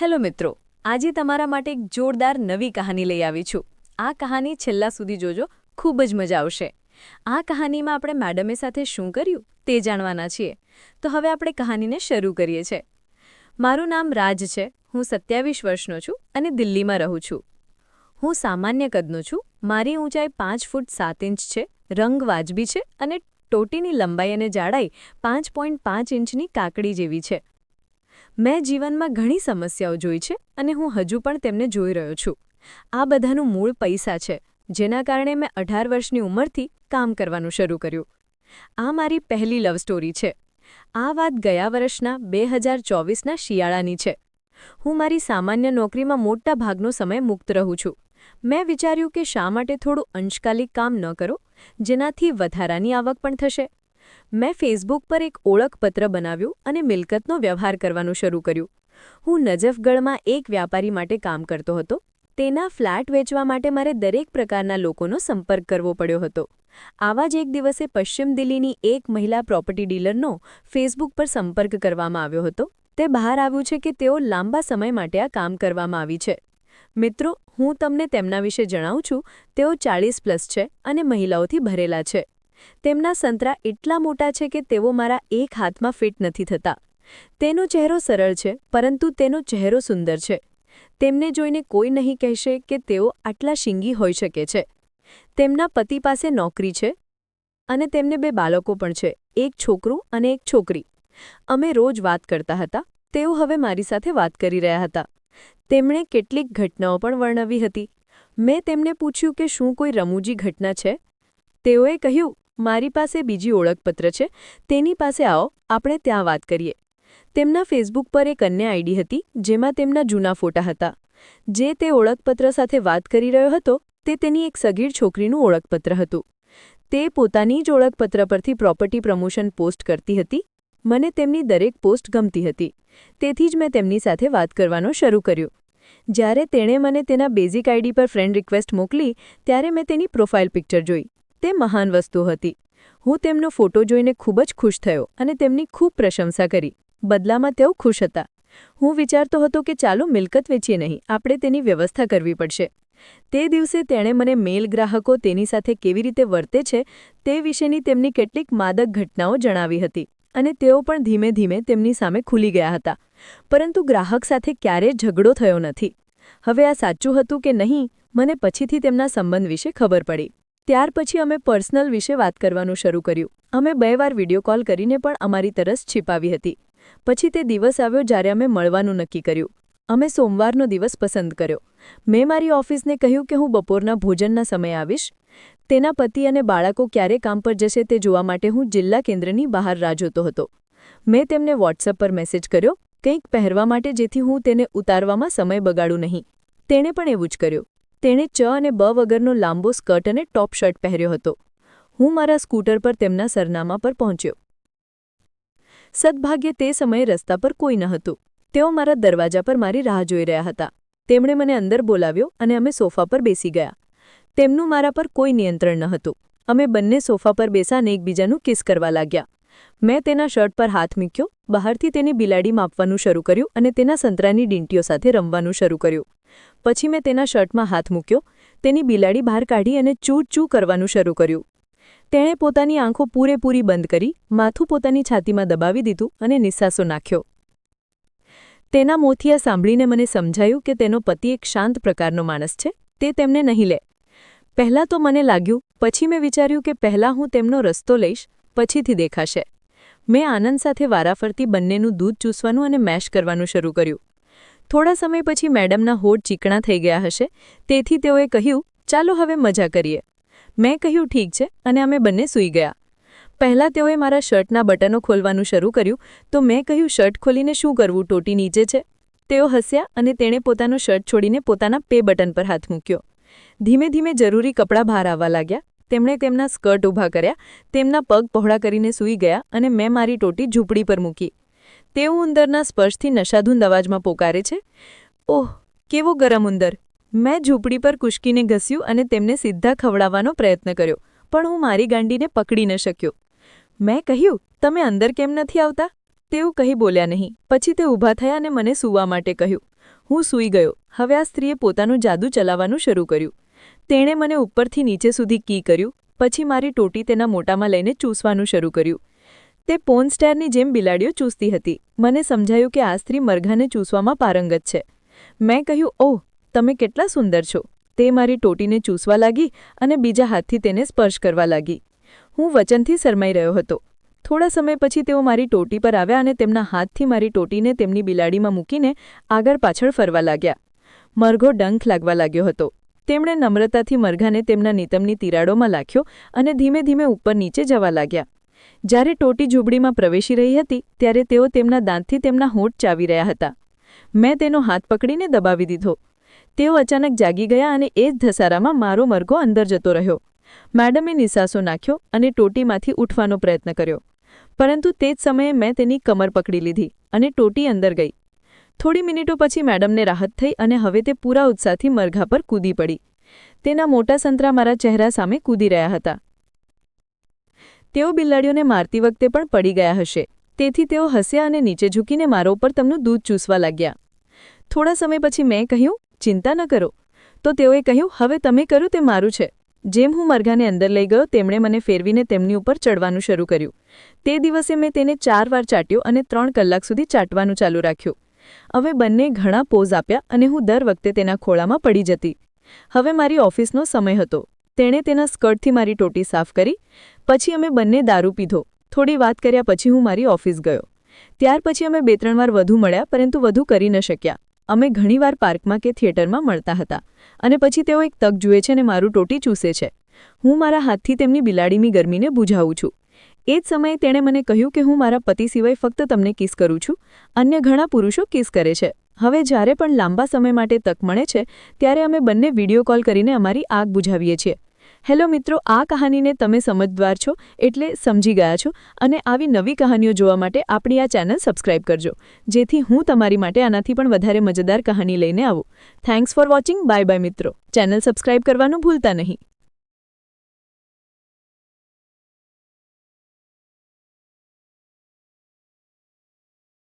Hello મિત્રો, આજે તમારા માટે એક જોરદાર નવી કહાની લઈ આવી છું. આ કહાની છેલ્લા સુધી જોજો, ખૂબ જ મજા આવશે. આ કહાનીમાં આપણે મેડમે સાથે શું કર્યું તે જાણવાના છીએ. તો હવે આપણે કહાનીને શરૂ કરીએ છીએ મારું નામ રાજ છે, હું સત્યાવીસ વર્ષનો છું અને દિલ્હીમાં રહું છું. હું સામાન્ય કદનો છું, મારી ઊંચાઈ પાંચ ફૂટ સાત ઇંચ છે, રંગ વાજબી છે અને ટોટીની લંબાઈ અને જાડાઈ પાંચ પોઈન્ટ પાંચ ઇંચની કાકડી જેવી છે. મેં જીવનમાં ઘણી સમસ્યાઓ જોઈ છે અને હું હજુ પણ તેમને જોઈ રહ્યો છું. આ બધાનું મૂળ પૈસા છે, જેના કારણે મેં અઢાર વર્ષની ઉંમરથી કામ કરવાનું શરૂ કર્યું. આ મારી પહેલી લવ સ્ટોરી છે. આ વાત ગયા વર્ષના બે હજાર ચોવીસના શિયાળાની છે. હું મારી સામાન્ય નોકરીમાં મોટા ભાગનો સમય મુક્ત રહું છું. મેં વિચાર્યું કે શા માટે થોડું અંશકાલિક કામ ન કરો, જેનાથી વધારાની આવક પણ થશે. મેં ફેસબુક પર એક ઓળખપત્ર બનાવ્યું અને મિલકતનો વ્યવહાર કરવાનું શરૂ કર્યું. હું નજફગઢમાં એક વ્યાપારી માટે કામ કરતો હતો. તેના ફ્લેટ વેચવા માટે મારે દરેક પ્રકારના લોકોનો સંપર્ક કરવો પડ્યો હતો. આવા જ એક દિવસે પશ્ચિમ દિલ્હીની એક મહિલા પ્રોપર્ટી ડીલરનો ફેસબુક પર સંપર્ક કરવામાં આવ્યો હતો. તે બહાર આવ્યું છે કે તેઓ લાંબા સમય માટે આ કામ કરવામાં આવી છે. મિત્રો, હું તમને તેમના વિશે જણાવું છું. તેઓ ચાળીસ પ્લસ છે અને મહિલાઓથી ભરેલા છે. તેમના સંતરા એટલા મોટા છે કે તેઓ મારા એક હાથમાં ફિટ નથી થતા. તેનો ચહેરો સરળ છે, પરંતુ તેનો ચહેરો સુંદર છે. તેમને જોઈને કોઈ નહીં કહેશે કે તેઓ આટલા શીંગી હોઈ શકે છે. તેમના પતિ પાસે નોકરી છે અને તેમને બે બાળકો પણ છે, એક છોકરું અને એક છોકરી. અમે રોજ વાત કરતા હતા, તેઓ હવે મારી સાથે વાત કરી રહ્યા હતા. તેમણે કેટલીક ઘટનાઓ પણ વર્ણવી હતી. મેં તેમને પૂછ્યું કે શું કોઈ રમૂજી ઘટના છે? તેઓએ કહ્યું મારી પાસે બીજી ઓળખપત્ર છે. તેની પાસે આવો, આપણે ત્યાં વાત કરીએ. તેમના ફેસબુક પર એક અન્ય આઈડી હતી, જેમાં તેમના જૂના ફોટા હતા. જે તે ઓળખપત્ર સાથે વાત કરી રહ્યો હતો, તે તેની એક સગીર છોકરીનું ઓળખપત્ર હતું. તે પોતાની જ ઓળખપત્ર પરથી પ્રોપર્ટી પ્રમોશન પોસ્ટ કરતી હતી. મને તેમની દરેક પોસ્ટ ગમતી હતી. તેથી જ મેં તેમની સાથે વાત કરવાનો શરૂ કર્યો. જ્યારે તેણે મને તેના બેઝિક આઈડી પર ફ્રેન્ડ રિક્વેસ્ટ મોકલી, ત્યારે મેં તેની પ્રોફાઇલ પિક્ચર જોઈ. તે મહાન વસ્તુ હતી. હું તેમનો ફોટો જોઈને ખૂબ જ ખુશ થયો અને તેમની ખૂબ પ્રશંસા કરી. બદલામાં તેઓ ખુશ હતા. હું વિચારતો હતો કે ચાલો મિલકત વેચીએ નહીં, આપણે તેની વ્યવસ્થા કરવી પડશે. તે દિવસે તેણે મને મેલ ગ્રાહકો તેની સાથે કેવી રીતે વર્તે છે તે વિશેની તેમની કેટલીક માદક ઘટનાઓ જણાવી હતી અને તેઓ પણ ધીમે ધીમે તેમની સામે ખુલી ગયા હતા. પરંતુ ગ્રાહક સાથે ક્યારેય ઝઘડો થયો નથી. હવે આ સાચું હતું કે નહીં, મને પછીથી તેમના સંબંધ વિશે ખબર પડી. ત્યાર પછી અમે પર્સનલ વિશે વાત કરવાનું શરૂ કર્યું. અમે બે વાર વીડિયો કોલ કરીને પણ અમારી તરસ છીપાવી હતી. પછી તે દિવસ આવ્યો જ્યારે અમે મળવાનું નક્કી કર્યું. અમે સોમવારનો દિવસ પસંદ કર્યો. મેં મારી ઓફિસને કહ્યું કે હું બપોરના ભોજનના સમયે આવીશ. તેના પતિ અને બાળકો ક્યારે કામ પર જશે તે જોવા માટે હું જિલ્લા કેન્દ્રની બહાર રાહ જોતો હતો. મેં તેમને વોટ્સઅપ પર મેસેજ કર્યો, કંઈક પહેરવા માટે જેથી હું તેને ઉતારવામાં સમય બગાડું નહીં. તેણે પણ એવું જ કર્યું. તેણે ચ અને બ વગરનો લાંબો સ્કર્ટ અને ટોપ શર્ટ પહેર્યો હતો. હું મારા સ્કૂટર પર તેમના સરનામા પર પહોંચ્યો. સદભાગ્યે તે સમયે રસ્તા પર કોઈ ન હતું. તેઓ મારા દરવાજા પર મારી રાહ જોઈ રહ્યા હતા. તેમણે મને અંદર બોલાવ્યો અને અમે સોફા પર બેસી ગયા. તેમનું મારા પર કોઈ નિયંત્રણ ન હતું. અમે બંને સોફા પર બેસાને એકબીજાનું કિસ કરવા લાગ્યા. મેં તેના શર્ટ પર હાથ મૂક્યો, બહારથી તેની બિલાડી માપવાનું શરૂ કર્યું અને તેના સંતરાની ડીંટીઓ સાથે રમવાનું શરૂ કર્યું. પછી મેં તેના શર્ટમાં હાથ મૂક્યો, તેની બિલાડી બહાર કાઢી અને ચૂ ચૂ કરવાનું શરૂ કર્યું. તેણે પોતાની આંખો પૂરેપૂરી બંધ કરી, માથું પોતાની છાતીમાં દબાવી દીધું અને નિસ્સાસો નાખ્યો. તેના મોથિયા સાંભળીને મને સમજાયું કે તેનો પતિ એક શાંત પ્રકારનો માણસ છે, તે તેમને નહીં લે. પહેલાં તો મને લાગ્યું, પછી મેં વિચાર્યું કે પહેલાં હું તેમનો રસ્તો લઈશ, પછીથી દેખાશે. મેં આનંદ સાથે વારાફરતી બંનેનું દૂધ ચૂસવાનું અને મેશ કરવાનું શરૂ કર્યું. થોડા સમય પછી મેડમના હોઠ ચીકણા થઈ ગયા હશે. તેથી તેઓએ કહ્યું, ચાલો હવે મજા કરીએ. મેં કહ્યું, ઠીક છે, અને અમે બંને સૂઈ ગયા. પહેલાં તેઓએ મારા શર્ટના બટનો ખોલવાનું શરૂ કર્યું, તો મેં કહ્યું, શર્ટ ખોલીને શું કરવું? ટોટી નીચે છે. તેઓ હસ્યા અને તેણે પોતાનો શર્ટ છોડીને પોતાના પે બટન પર હાથ મૂક્યો. ધીમે ધીમે જરૂરી કપડાં બહાર આવવા લાગ્યા. તેમણે તેમના સ્કર્ટ ઊભા કર્યા, તેમના પગ પહોળા કરીને સૂઈ ગયા અને મેં મારી ટોટી ઝૂંપડી પર મૂકી. તેઓ ઉંદરના સ્પર્શથી નશાધૂન અવાજમાં પોકારે છે? ઓહ, કેવો ગરમ ઉંદર. મેં ઝૂંપડી પર કુશકીને ઘસ્યું અને તેમને સીધા ખવડાવવાનો પ્રયત્ન કર્યો, પણ હું મારી ગાંડીને પકડી ન શક્યો. મેં કહ્યું, તમે અંદર કેમ નથી આવતા? તેવું કહી બોલ્યા નહીં. પછી તે ઊભા થયા અને મને સૂવા માટે કહ્યું, હું સૂઈ ગયો. હવે આ સ્ત્રીએ પોતાનું જાદુ ચલાવવાનું શરૂ કર્યું. તેણે મને ઉપરથી નીચે સુધી કી કર્યું, પછી મારી ટોટી તેના મોટામાં લઈને ચૂસવાનું શરૂ કર્યું. તે પોન સ્ટારની જેમ બિલાડીઓ ચૂસતી હતી. મને સમજાયું કે આ સ્ત્રી મરઘાને ચૂસવામાં પારંગત છે. મેં કહ્યું, ઓહ, તમે કેટલા સુંદર છો. તે મારી ટોટીને ચૂસવા લાગી અને બીજા હાથથી તેને સ્પર્શ કરવા લાગી. હું વચનથી શરમાઈ રહ્યો હતો. થોડા સમય પછી તેઓ મારી ટોટી પર આવ્યા અને તેમના હાથથી મારી ટોટીને તેમની બિલાડીમાં મૂકીને આગળ પાછળ ફરવા લાગ્યા. મરઘો ડંખ લાગવા લાગ્યો હતો. તેમણે નમ્રતાથી મરઘાને તેમના નિતમની તિરાડોમાં લાખ્યો અને ધીમે ધીમે ઉપર નીચે જવા લાગ્યા. જ્યારે ટોટી ઝૂંપડીમાં પ્રવેશી રહી હતી, ત્યારે તેઓ તેમના દાંતથી તેમના હોઠ ચાવી રહ્યા હતા. મેં તેનો હાથ પકડીને દબાવી દીધો. તેઓ અચાનક જાગી ગયા અને એ જ ધસારામાં મારો મરઘો અંદર જતો રહ્યો. મેડમે નિસાસો નાખ્યો અને ટોટીમાંથી ઉઠવાનો પ્રયત્ન કર્યો. પરંતુ તે જ સમયે મેં તેની કમર પકડી લીધી અને ટોટી અંદર ગઈ. થોડી મિનિટો પછી મેડમને રાહત થઈ અને હવે તે પૂરા ઉત્સાહથી મરઘા પર કૂદી પડી. તેના મોટા સંતરા મારા ચહેરા સામે કૂદી રહ્યા હતા. તેઓ બિલાડીઓને મારતી વખતે પણ પડી ગયા હશે. તેથી તેઓ હસ્યા અને નીચે ઝૂકીને મારા ઉપર તેમનું દૂધ ચૂસવા લાગ્યા. થોડા સમય પછી મેં કહ્યું, ચિંતા ન કરો. તો તેઓએ કહ્યું, હવે તમે કર્યું તે મારું છે. જેમ હું મરઘાને અંદર લઈ ગયો, તેમણે મને ફેરવીને તેમની ઉપર ચડવાનું શરૂ કર્યું. તે દિવસે મેં તેને ચાર વાર ચાટ્યો અને ત્રણ કલાક સુધી ચાટવાનું ચાલુ રાખ્યું. હવે બંને ઘણા પોઝ આપ્યા અને હું દર વખતે તેના ખોળામાં પડી જતી. હવે મારી ઓફિસનો સમય હતો. તેણે તેના સ્કર્ટથી મારી ટોટી સાફ કરી, પછી અમે બંને દારૂ પીધો. થોડી વાત કર્યા પછી હું મારી ઓફિસ ગયો. ત્યાર પછી અમે બે ત્રણ વાર વધુ મળ્યા, પરંતુ વધુ કરી ન શક્યા. અમે ઘણીવાર પાર્કમાં કે થિયેટરમાં મળતા હતા, અને પછી તેઓ એક તક જુએ છે અને મારું ટોટી ચૂસે છે. હું મારા હાથથી તેમની બિલાડીની ગરમીને બુઝાવું છું. એ જ સમયે તેણે મને કહ્યું કે હું મારા પતિ સિવાય ફક્ત તમને કિસ કરું છું, અન્ય ઘણા પુરુષો કિસ કરે છે. હવે જ્યારે પણ લાંબા સમય માટે તક મળે છે, ત્યારે અમે બંને વીડિયો કોલ કરીને અમારી આગ બુઝાવીએ છીએ. હેલો મિત્રો, આ કહાનીને તમે સમજદાર છો એટલે સમજી ગયા છો અને આવી નવી કહાનીઓ જોવા માટે આપણી આ ચેનલ સબસ્ક્રાઇબ કરજો. જેથી હું તમારી માટે આનાથી પણ વધારે મજેદાર કહાની લઈને આવું. Thanks for watching bye bye મિત્રો. ચેનલ સબસ્ક્રાઇબ કરવાનું ભૂલતા નહીં.